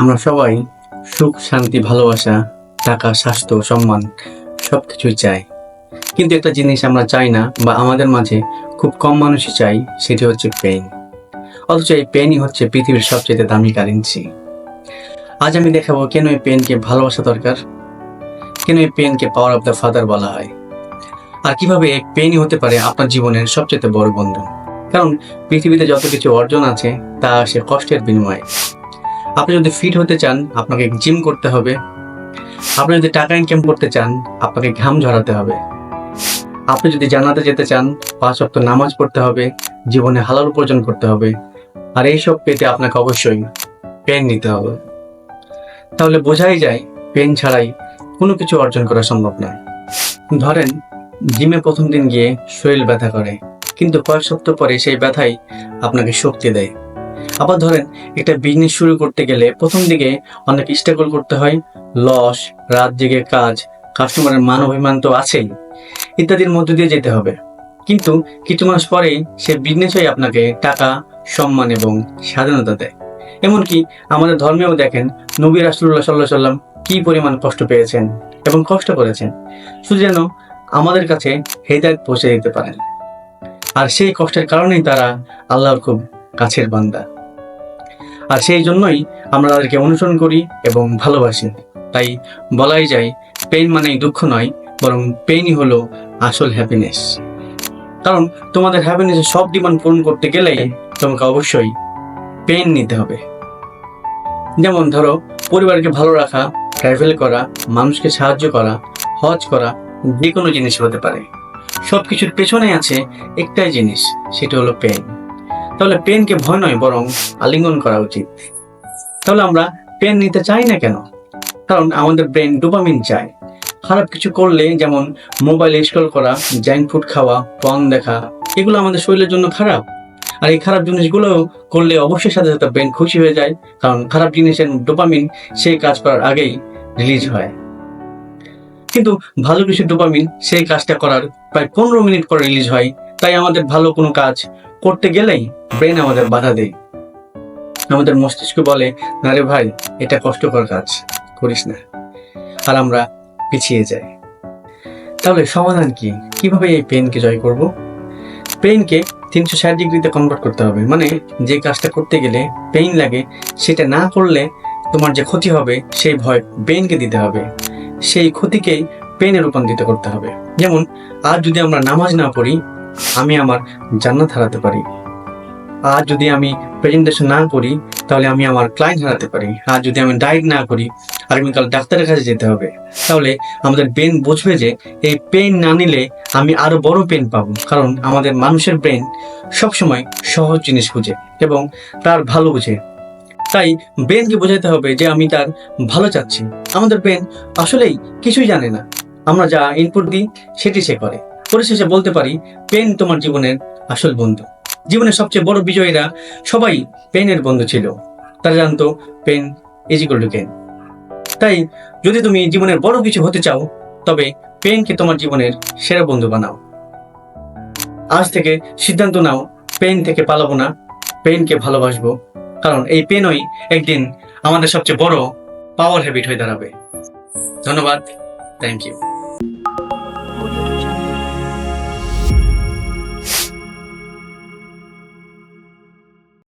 আমরা সবাই সুখ, শান্তি, ভালোবাসা, টাকা, স্বাস্থ্য, সম্মান সব কিছুই চাই। কিন্তু একটা জিনিস আমরা চাই না বা আমাদের মাঝে খুব কম মানুষই চাই, সেটি হচ্ছে পেইন অথচ এই পেনই হচ্ছে পৃথিবীর সবচেয়ে দামি কারেন্সি আজ আমি দেখাবো কেন এই পেনকে ভালোবাসা দরকার, কেন এই পেনকে পাওয়ার অফ দ্য ফাদার বলা হয়, আর কীভাবে এই পেনই হতে পারে আপনার জীবনের সবচেয়ে বড় বন্ধু কারণ পৃথিবীতে যত কিছু অর্জন আছে, তা আসে কষ্টের বিনিময়ে। আপনি যদি ফিট হতে চান, আপনাকে জিম করতে হবে। আপনি যদি টাকা ইনকাম করতে চান, আপনাকে ঘাম ঝরাতে হবে। আপনি যদি জানাতে যেতে চান, পাঁচ অক্ট নামাজ পড়তে হবে, জীবনে হালাল উপার্জন করতে হবে, আর এইসব পেতে আপনাকে অবশ্যই পেন নিতে হবে। তাহলে বোঝাই যায় পেন ছাড়াই কোনো কিছু অর্জন করা সম্ভব নয় ধরেন জিমে প্রথম দিন গিয়ে শরীর ব্যথা করে, কিন্তু কয়েক সপ্তাহ পরে সেই ব্যথাই আপনাকে শক্তি দেয়। আবার ধরেন, একটা বিজনেস শুরু করতে গেলে প্রথম দিকে অনেক স্ট্রাগল করতে হয়। লস রাত জেগে কাজ কাস্টমারের মান অভিমান তো আছেই, ইত্যাদির মধ্য দিয়ে যেতে হবে। কিন্তু কিছু মাস পরেই সে বিজনেসই আপনাকে টাকা, সম্মান এবং স্বাধীনতা দেয়। এমনকি আমাদের ধর্মেও দেখেন, নবী রাসুল্লাহ সাল্লাহ সাল্লাম কি পরিমাণ কষ্ট পেয়েছেন এবং কষ্ট করেছেন। শুধু যেন আমাদের কাছে হেদায়ত পৌঁছে দিতে পারেন। আর সেই কষ্টের কারণেই তারা আল্লাহর খুব কাছের বান্দা। আর সেই জন্যই আমরা তাদেরকে অনুসরণ করি এবং ভালোবাসি। তাই বলাই যায় পেইন মানেই দুঃখ নয়, বরং পেইনই হলো আসল হ্যাপিনেস কারণ তোমাদের হ্যাপিনেসের সব ডিমান্ড পূরণ করতে গেলে তোমাকে অবশ্যই পেইন নিতে হবে। যেমন ধরো, পরিবারকে ভালো রাখা ট্রাভেল করা, মানুষকে সাহায্য করা, হজ করা যে কোনো জিনিস হতে পারে। সব কিছুর পেছনে আছে একটাই জিনিস, সেটা হলো পেন তাহলে পেনকে ভয় নয়, বরং আলিঙ্গন করা উচিত। তাহলে আমরা পেন নিতে চাই না কেন? কারণ আমাদের ব্রেন ডোপামিন চায়। খারাপ কিছু করলে, যেমন মোবাইল স্ক্রল করা জাঙ্ক ফুড খাওয়া পং দেখা, এগুলো আমাদের শরীরের জন্য খারাপ। আর এই খারাপ জিনিসগুলো করলে অবশ্যই সাথে সাথে ব্রেন খুশি হয়ে যায়, কারণ খারাপ জিনিসের ডোপামিন সেই কাজ করার আগেই রিলিজ হয়। কিন্তু ভালো কিছু ডোপামিন সেই কাজটা করার প্রায় পনেরো মিনিট পর রিলিজ হয়, তাই আমাদের ভালো কোনো কাজ করতে গেলেই ব্রেন আমাদের বাধা দেয়। আমাদের মস্তিষ্ক বলে, না রে ভাই, এটা কষ্টকর কাজ, করিস না। আর আমরা পিছিয়ে যাই। তাহলে সমাধান কি? কীভাবে এই পেনকে জয় করব? পেইনকে তিনশো ষাট ডিগ্রিতে কনভার্ট করতে হবে। মানে যে কাজটা করতে গেলে পেইন লাগে, সেটা না করলে তোমার যে ক্ষতি হবে, সেই ভয় ব্রেনকে দিতে হবে। সেই ক্ষতিকেই পেনে রূপান্তরিত করতে হবে। যেমন আর যদি আমরা নামাজ না পড়ি আমি আমার জান্নাত হারাতে পারি। আজ যদি আমি প্রেজেন্টেশন না করি, তাহলে আমি আমার ক্লায়েন্ট হারাতে পারি। আর যদি আমি ডায়েট না করি, আগামীকাল ডাক্তারের কাছে যেতে হবে। তাহলে আমাদের ব্রেন বুঝবে যে এই পেন না নিলে আমি আরও বড় পেন পাবো। কারণ আমাদের মানুষের ব্রেন সবসময় সহজ জিনিস বুঝে এবং তার ভালো বুঝে। তাই ব্রেনকে বোঝাতে হবে যে আমি তার ভালো চাচ্ছি। আমাদের ব্রেন আসলেই কিছুই জানে না। আমরা যা ইনপুট দিই, সেটি সে করে। পরিশেষে বলতে পারি, পেন তোমার জীবনের আসল বন্ধু। জীবনের সবচেয়ে বড় বিজয়ীরা সবাই পেনের বন্ধু ছিল। তারা জানতো, pain is equal to pain তাই যদি তুমি জীবনের বড় কিছু হতে চাও, তবে পেনকে তোমার জীবনের সেরা বন্ধু বানাও। আজ থেকে সিদ্ধান্ত নাও, পেন থেকে পালাবো না, পেনকে ভালোবাসবো। কারণ এই পেনই একদিন আমাদের সবচেয়ে বড় পাওয়ার হ্যাবিট হয়ে দাঁড়াবে। ধন্যবাদ থ্যাংক ইউ